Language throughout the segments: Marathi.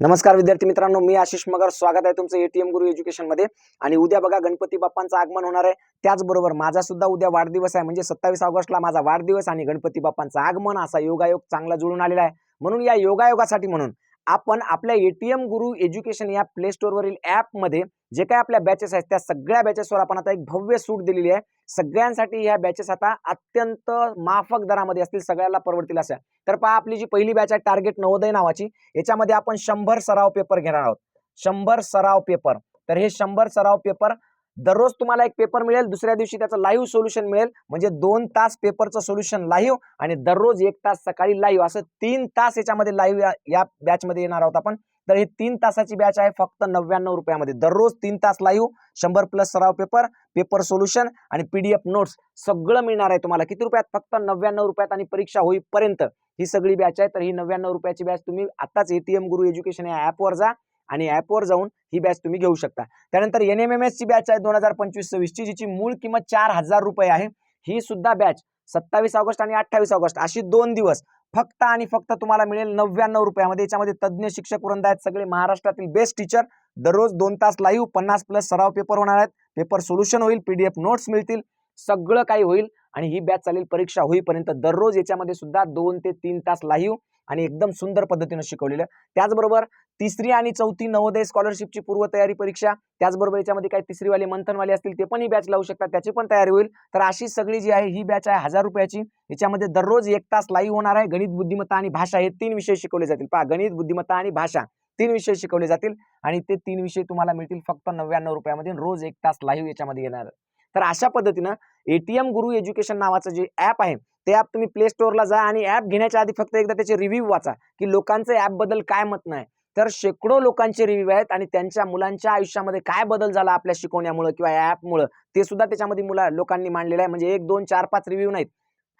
नमस्कार विद्यार्थी मित्रांनो मी आशिष मगर. स्वागत आहे तुमचं एटीएम गुरु एज्युकेशनमध्ये. आणि उद्या बघा गणपती बाप्पांचं आगमन होणार आहे. त्याचबरोबर माझा सुद्धा उद्या वाढदिवस आहे. म्हणजे सत्तावीस ऑगस्टला माझा वाढदिवस आणि गणपती बाप्पांचं आगमन असा योगायोग चांगला जुळून आलेला आहे. म्हणून या योगायोगासाठी म्हणून आपण आपल्या एटीएम गुरु एज्युकेशन या प्ले स्टोरवरील ॲपमध्ये जे काय आपल्या बॅचेस आहेत त्या सगळ्या बॅचेसवर आपण आता एक भव्य सूट दिलेली आहे. सगळ्यांसाठी ह्या बॅचेस आता अत्यंत माफक दरामध्ये असतील सगळ्याला परवडतील अशा तर पहा आपली जी पहिली बॅच आहे टार्गेट नवोदय नावाची याच्यामध्ये आपण शंभर सराव पेपर घेणार आहोत. शंभर सराव पेपर. तर हे शंभर सराव पेपर दररोज तुम्हाला एक पेपर मिळेल दुसऱ्या दिवशी त्याचं लाईव्ह सोल्युशन मिळेल. म्हणजे दोन तास पेपरचं सोल्युशन लाईव्ह आणि दररोज एक तास सकाळी लाईव्ह असं तीन तास याच्यामध्ये लाईव्ह या बॅचमध्ये येणार आहोत आपण. तर हे तीन तासाची बॅच आहे फक्त नव्याण्णव रुपयामध्ये. दररोज तीन तास लाईव्ह शंभर प्लस सराव पेपर पेपर सोल्युशन आणि पीडीएफ नोट्स सगळं मिळणार आहे तुम्हाला. किती रुपयात? फक्त नव्याण्णव रुपयात आणि परीक्षा होईपर्यंत ही सगळी बॅच आहे. तर ही नव्याण्णव रुपयाची बॅच तुम्ही आताच एटीएम गुरु एज्युकेशन या ॲपवर जा. आणि ॲपवर जाऊन ही बॅच तुम्ही घेऊ शकता. त्यानंतर एन एम एम एसची बॅच आहे दोन हजार पंचवीस सव्वीसची जिची मूळ किंमत चार हजार रुपये आहे. ही सुद्धा बॅच सत्तावीस ऑगस्ट आणि अठ्ठावीस ऑगस्ट अशी दोन दिवस फक्त आणि फक्त तुम्हाला मिळेल नव्याण्णव रुपयामध्ये. याच्यामध्ये तज्ज्ञ शिक्षक वृंद आहेत. सगळे महाराष्ट्रातील बेस्ट टीचर दररोज दोन तास लाईव्ह पन्नास प्लस सराव पेपर होणार आहेत. पेपर सोल्युशन होईल पीडीएफ नोट्स मिळतील. सगळं काही होईल आणि ही बॅच चालेल परीक्षा होईपर्यंत दररोज याच्यामध्ये सुद्धा दोन ते तीन तास लाईव्ह आणि एकदम सुंदर पद्धतीनं शिकवलेलं. त्याचबरोबर तिसरी आणि चौथी नवोदय स्कॉलरशिपची पूर्वतयारी परीक्षा त्याचबरोबर याच्यामध्ये काही तिसरीवाले मंथनवाले असतील ते पण ही बॅच लावू शकतात त्याची पण तयारी होईल. तर अशी सगळी जी आहे ही बॅच आहे हजार रुपयाची. याच्यामध्ये दररोज एक तास लाईव्ह होणार आहे. गणित बुद्धिमत्ता आणि भाषा हे तीन विषय शिकवले जातील. पहा गणित बुद्धिमत्ता आणि भाषा तीन विषय शिकवले जातील आणि ते तीन विषय तुम्हाला मिळतील फक्त नव्याण्णव रुपयामध्ये. रोज एक तास लाईव्ह याच्यामध्ये येणार. तर अशा पद्धतीनं एटीएम गुरु एज्युकेशन नावाचं जे ॲप आहे ते ॲप तुम्ही प्ले स्टोअरला जा आणि ॲप घेण्याच्या आधी फक्त एकदा त्याचे रिव्ह्यू वाचा की लोकांचं ॲपबद्दल काय मत नाही. तर शेकडो लोकांचे रिव्ह्यू आहेत आणि त्यांच्या मुलांच्या आयुष्यामध्ये काय बदल झाला आपल्या शिकवण्यामुळे किंवा या ॲपमुळं ते सुद्धा त्याच्यामध्ये मुला लोकांनी मांडलेलं आहे. म्हणजे एक दोन चार पाच रिव्ह्यू नाहीत.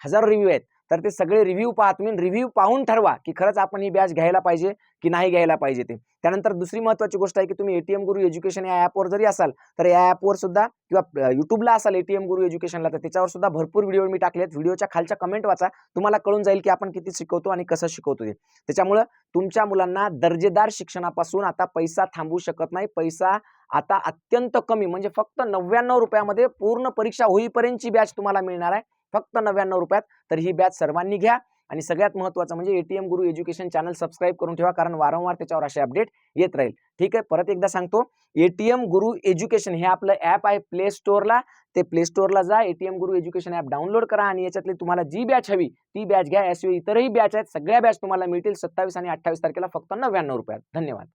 हजारो रिव्ह्यू आहेत. तर ते सगळे रिव्ह्यू पाहत. तुम्ही रिव्ह्यू पाहून ठरवा की खरंच आपण ही बॅच घ्यायला पाहिजे की नाही घ्यायला पाहिजे ते. त्यानंतर दुसरी महत्त्वाची गोष्ट आहे की तुम्ही एटीएम गुरु एज्युकेशन या ॲपवर जरी असाल तर या ॲपवर सुद्धा किंवा युट्यूबला असाल एटीएम गुरु एज्युकेशनला तर त्याच्यावर सुद्धा भरपूर व्हिडिओ मी टाकले आहेत. व्हिडिओच्या खालच्या कमेंट वाचा. तुम्हाला कळून जाईल की आपण किती शिकवतो आणि कसं शिकवतो ते. त्याच्यामुळं तुमच्या मुलांना दर्जेदार शिक्षणापासून आता पैसा थांबू शकत नाही. पैसा आता अत्यंत कमी म्हणजे फक्त नव्याण्णव रुपयामध्ये पूर्ण परीक्षा होईपर्यंतची बॅच तुम्हाला मिळणार आहे. फक्त नव्याण्णव रुपयात तर ही बॅच सर्वांनी घ्या. आणि सगळ्यात महत्त्वाचं म्हणजे एटीएम गुरु एज्युकेशन चॅनल सबस्क्राईब करून ठेवा कारण वारंवार त्याच्यावर असे अपडेट येत राहील. ठीक आहे परत एकदा सांगतो. एटीएम गुरु एज्युकेशन हे आपलं ॲप आहे प्ले स्टोअरला ते प्ले स्टोअरला जा एटीएम गुरु एज्युकेशन ॲप डाउनलोड करा आणि याच्यातली तुम्हाला जी बॅच हवी ती बॅच घ्या. याशिवाय इतरही बॅच आहेत सगळ्या बॅच तुम्हाला मिळतील सत्तावीस आणि अठ्ठावीस तारखेला फक्त नव्याण्णव रुपयात. धन्यवाद.